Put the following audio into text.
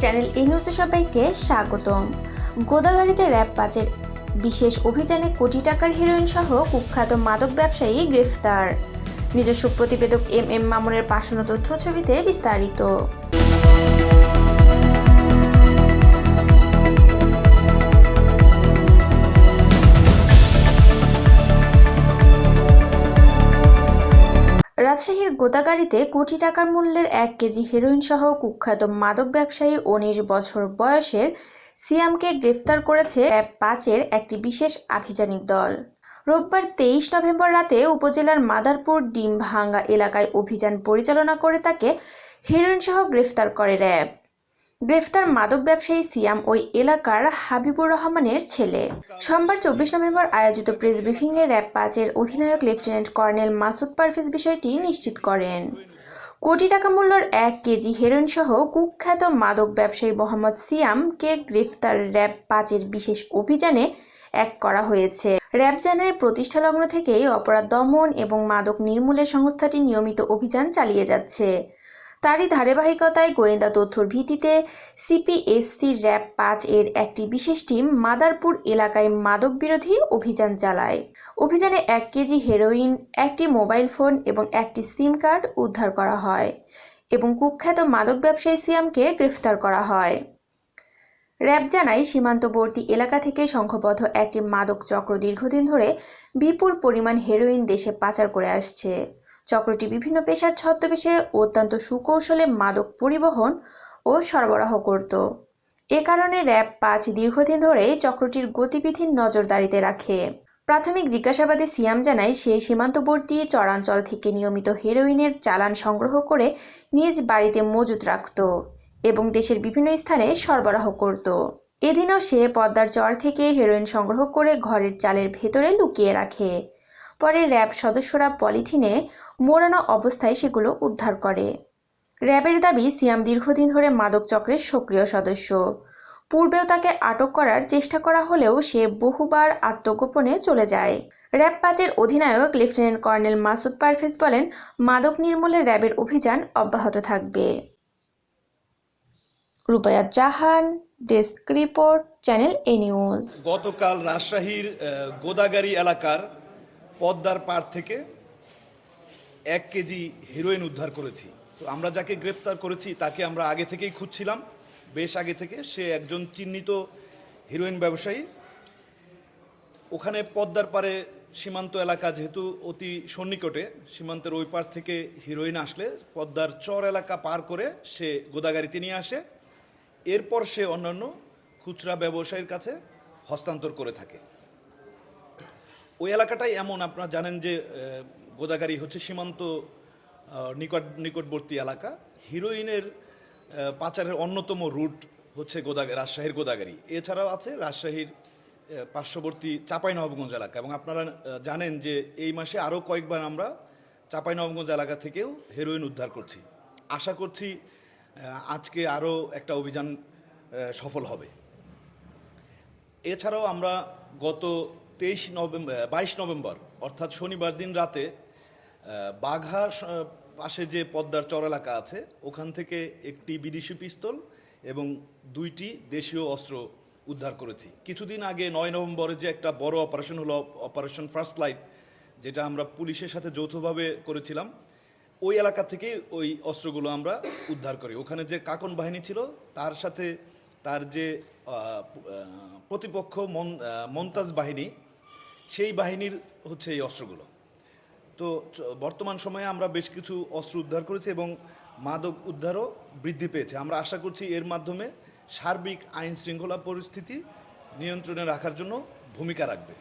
Channel এই নিউজে সবাইকে স্বাগতম। গোদাগাড়িতে র্যাব পাচের বিশেষ অভিযানে কোটি টাকার হিরোইন সহ কুখ্যাত মাদক ব্যবসায়ী গ্রেফতার। নিজস্ব প্রতিবেদক এম এম মামুনের পাঠানো তথ্য ছবিতে বিস্তারিত। রাজশাহীর গোদাগাড়িতে কোটি টাকার মূল্যের এক কেজি হেরোইন সহ কুখ্যাত মাদক ব্যবসায়ী উনিশ বছর বয়সের সিয়ামকে গ্রেফতার করেছে অ্যাপ পাঁচের একটি বিশেষ আভিযানিক দল। রোববার তেইশ নভেম্বর রাতে উপজেলার মাদারপুর ডিমভাঙ্গা এলাকায় অভিযান পরিচালনা করে তাকে হেরোইন সহ গ্রেফতার করে র্যাব। গ্রেফতার মাদক ব্যবসায়ী সিয়াম ওই এলাকার হাবিবুর রহমানের ছেলে। সোমবার চব্বিশ নভেম্বর আয়োজিত প্রেস ব্রিফিংয়ে র্যাব পাঁচের অধিনায়ক লেফটেন্যান্ট কর্নেল মাসুদ পারভেজ বিষয়টি নিশ্চিত করেন। কোটি টাকা মূল্যের এক কেজি হেরোইন সহ কুখ্যাত মাদক ব্যবসায়ী মোহাম্মদ সিয়ামকে গ্রেফতার র্যাব পাঁচের বিশেষ অভিযানে এক করা হয়েছে। র্যাব জানায় প্রতিষ্ঠা লগ্ন থেকেই অপরাধ দমন এবং মাদক নির্মূলে সংস্থাটি নিয়মিত অভিযান চালিয়ে যাচ্ছে। তারই ধারাবাহিকতায় গোয়েন্দা তথ্যর ভিত্তিতে সিপিএসসি র্যাব পাঁচ এর একটি বিশেষ টিম মাদারপুর এলাকায় মাদক বিরোধী অভিযান চালায়। অভিযানে এক কেজি হেরোইন, একটি মোবাইল ফোন এবং একটি সিম কার্ড উদ্ধার করা হয় এবং কুখ্যাত মাদক ব্যবসায়ী সিয়ামকে গ্রেফতার করা হয়। র্যাব জানায়, সীমান্তবর্তী এলাকা থেকে সংঘবদ্ধ একটি মাদক চক্র দীর্ঘদিন ধরে বিপুল পরিমাণ হেরোইন দেশে পাচার করে আসছে। চক্রটি বিভিন্ন পেশার ছদ্মবেশে অত্যন্ত সুকৌশলে মাদক পরিবহন ও সরবরাহ করত। এ কারণে র্যাব পাঁচ দীর্ঘদিন ধরে চক্রটির গতিবিধির নজরদারিতে রাখে। প্রাথমিক জিজ্ঞাসাবাদে সিয়াম জানায়, সে সীমান্তবর্তী চরাঞ্চল থেকে নিয়মিত হেরোইনের চালান সংগ্রহ করে নিজ বাড়িতে মজুত রাখত এবং দেশের বিভিন্ন স্থানে সরবরাহ করত। এদিনও সে পদ্মার চর থেকে হেরোইন সংগ্রহ করে ঘরের চালের ভেতরে লুকিয়ে রাখে। পরে র্যাব সদস্যরা পলিথিনে মোড়ানো অবস্থায় সেগুলো উদ্ধার করে। র্যাবের দাবি, সিয়াম দীর্ঘদিন ধরে মাদক চক্রের সক্রিয় সদস্য। পূর্বেও তাকে আটক করার চেষ্টা করা হলেও সে বহুবার আত্মগোপনে চলে যায়। র্যাব পাঁচের অধিনায়ক লেফটেন্যান্ট কর্নেল মাসুদ পারভেজ বলেন, মাদক নির্মূলে র্যাবের অভিযান অব্যাহত থাকবে। Rupaya Jahan, desk report, channel A news. গতকাল রাজশাহীর গোদাগাড়ি এলাকার পদ্মার পাড় থেকে এক কেজি হিরোইন উদ্ধার করেছি। তো আমরা যাকে গ্রেপ্তার করেছি, তাকে আমরা আগে থেকেই খুঁজছিলাম। বেশ আগে থেকে সে একজন চিহ্নিত হিরোইন ব্যবসায়ী। ওখানে পদ্মার পারে সীমান্ত এলাকা যেহেতু অতি সন্নিকটে, সীমান্তের ওই পার থেকে হিরোইন আসলে পদ্মার চর এলাকা পার করে সে গোদাগাড়িতে নিয়ে আসে। এরপর সে অন্যান্য খুচরা ব্যবসায়ীর কাছে হস্তান্তর করে থাকে। ওই এলাকাটাই এমন আপনারা জানেন যে আহ, গোদাগাড়ি হচ্ছে সীমান্ত নিকট নিকটবর্তী এলাকা। হিরোইনের পাচারের অন্যতম রুট হচ্ছে গোদাগাড়ি রাজশাহীর গোদাগাড়ি এছাড়াও আছে রাজশাহীর পার্শ্ববর্তী চাঁপাইনবাবগঞ্জ এলাকা। এবং আপনারা জানেন যে এই মাসে আরও কয়েকবার আমরা চাঁপাইনবাবগঞ্জ এলাকা থেকেও হেরোইন উদ্ধার করছি। আশা করছি আজকে আরও একটা অভিযান সফল হবে। এছাড়াও আমরা গত তেইশ নভেম্বর বাইশ নভেম্বর, অর্থাৎ শনিবার দিন রাতে বাঘা পাশে যে পদ্মার চর এলাকা আছে, ওখান থেকে একটি বিদেশি পিস্তল এবং দুইটি দেশীয় অস্ত্র উদ্ধার করেছি। কিছুদিন আগে, নয় নভেম্বরে যে একটা বড় অপারেশন হলো অপারেশন ফার্স্ট লাইট যেটা আমরা পুলিশের সাথে যৌথভাবে করেছিলাম, ওই এলাকা থেকে ওই অস্ত্রগুলো আমরা উদ্ধার করি। ওখানে যে কাকন বাহিনী ছিল, তার সাথে তার যে প্রতিপক্ষ মন মন্তাজ বাহিনী সেই বাহিনীর হচ্ছে এই অস্ত্রগুলো। তো বর্তমান সময়ে আমরা বেশ কিছু অস্ত্র উদ্ধার করেছি এবং মাদক উদ্ধারও বৃদ্ধি পেয়েছে। আমরা আশা করছি এর মাধ্যমে সার্বিক আইন শৃঙ্খলা পরিস্থিতি নিয়ন্ত্রণে রাখার জন্য ভূমিকা রাখবে।